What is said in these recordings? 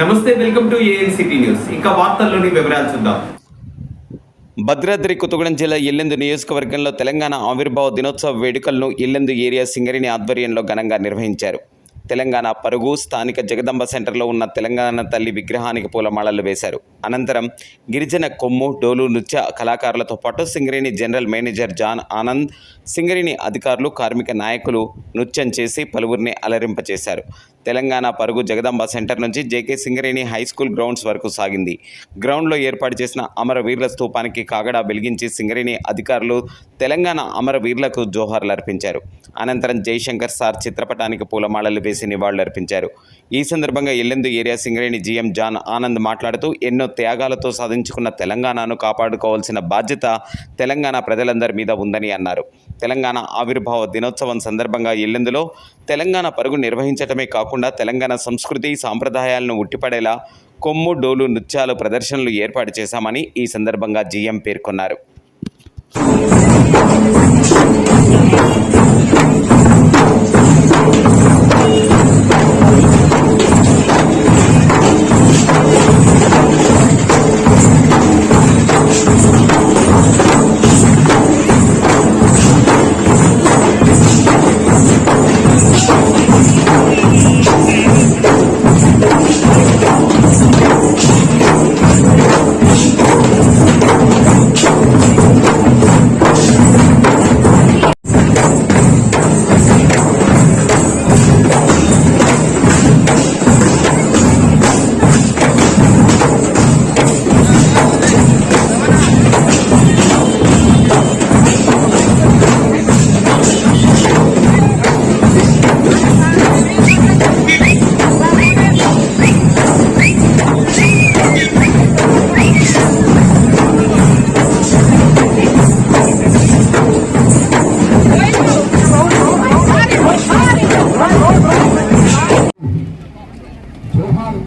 నమస్తే welcome to ANCT news. వార్తల్లోని వివరాలు చూద్దాం. భద్రాద్రి కొత్తగూడెం జిల్లా ఇల్లెందు నియోజకవర్గంలో తెలంగాణ ఆవిర్భావ దినోత్సవ వేడుకలను ఇల్లెందు ఏరియా సింగరిని ఆధ్వర్యంలో ఘనంగా నిర్వహించారు. తెలంగాణ పరుగు స్థానిక జగదంబ సెంటర్లో ఉన్న తెలంగాణ తల్లి విగ్రహానికి పూలమాలలు వేశారు. అనంతరం గిరిజన కొమ్ము డోలు నృత్య కళాకారులతో పాటు Singareni general manager John Anand Singareni అధికారులు కార్మిక నాయకులు నృత్యం చేసి పలువురిని అలరింపచేశారు. తెలంగాణ పరుగు జగదంబ సెంటర్ నుంచి JK Singareni high school grounds వరకు సాగింది. గ్రౌండ్లో ఏర్పాటు చేసిన అమరవీరుల స్థూపానికి కాగడా వెలిగించి సింగరేణి అధికారులు తెలంగాణ అమరవీరులకు జోహార్లు అర్పించారు. అనంతరం జైశంకర్ సార్ చిత్రపటానికి పూలమాలలు వేసి నివాళులర్పించారు ఈ సందర్భంగా Yellandu area Singareni GM John Anand మాట్లాడుతూ ఎన్నో త్యాగాలతో సాధించుకున్న తెలంగాణను కాపాడుకోవాల్సిన బాధ్యత తెలంగాణ ప్రజలందరి మీద ఉందని అన్నారు. తెలంగాణ ఆవిర్భావ దినోత్సవం సందర్భంగా ఎల్లెందులో తెలంగాణ పరుగు నిర్వహించటమే కాకుండా తెలంగాణ సంస్కృతి సాంప్రదాయాలను ఉట్టిపడేలా కొమ్ము డోలు నృత్యాలు ప్రదర్శనలు ఏర్పాటు చేశామని ఈ సందర్భంగా జీఎం పేర్కొన్నారు.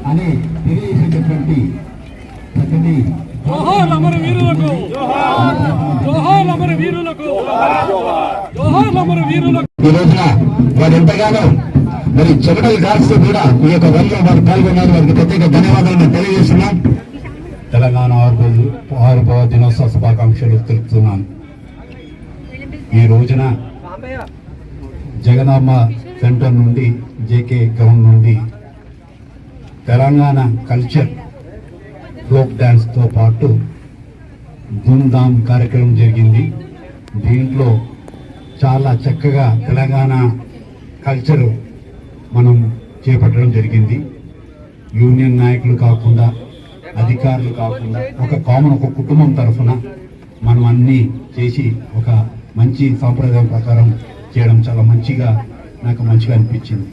అని తెలియజేసేటటువంటి చక్కటి జోహార్ అమర వీరులకు. జోహార్ అమర వీరులకు. జోహార్ అమర వీరులకు. ఈ రోజున వారు ఎంతగానో మరి చెమటలు కాస్తూ కూడా ఈ యొక్క వరిలో వారు పాల్గొన్నారు. వారికి ప్రత్యేక ధన్యవాదాలు మేము తెలియజేస్తున్నాం. తెలంగాణ ఆవిర్భావ దినోత్సవ శుభాకాంక్షలు తెలుపుతున్నాను. ఈ రోజున జగదాంబ సెంటర్ నుండి జేకే గ్రౌండ్ నుండి తెలంగాణ కల్చర్ ఫోక్ డ్యాన్స్తో పాటు ధూమ్ధామ్ కార్యక్రమం జరిగింది. దీంట్లో చాలా చక్కగా తెలంగాణ కల్చర్ మనం చేపట్టడం జరిగింది. యూనియన్ నాయకులు కాకుండా అధికారులు కాకుండా ఒక కామన్ ఒక కుటుంబం తరఫున మనం అన్నీ చేసి ఒక మంచి సాంప్రదాయం ప్రకారం చేయడం చాలా మంచిగా నాకు మంచిగా అనిపించింది.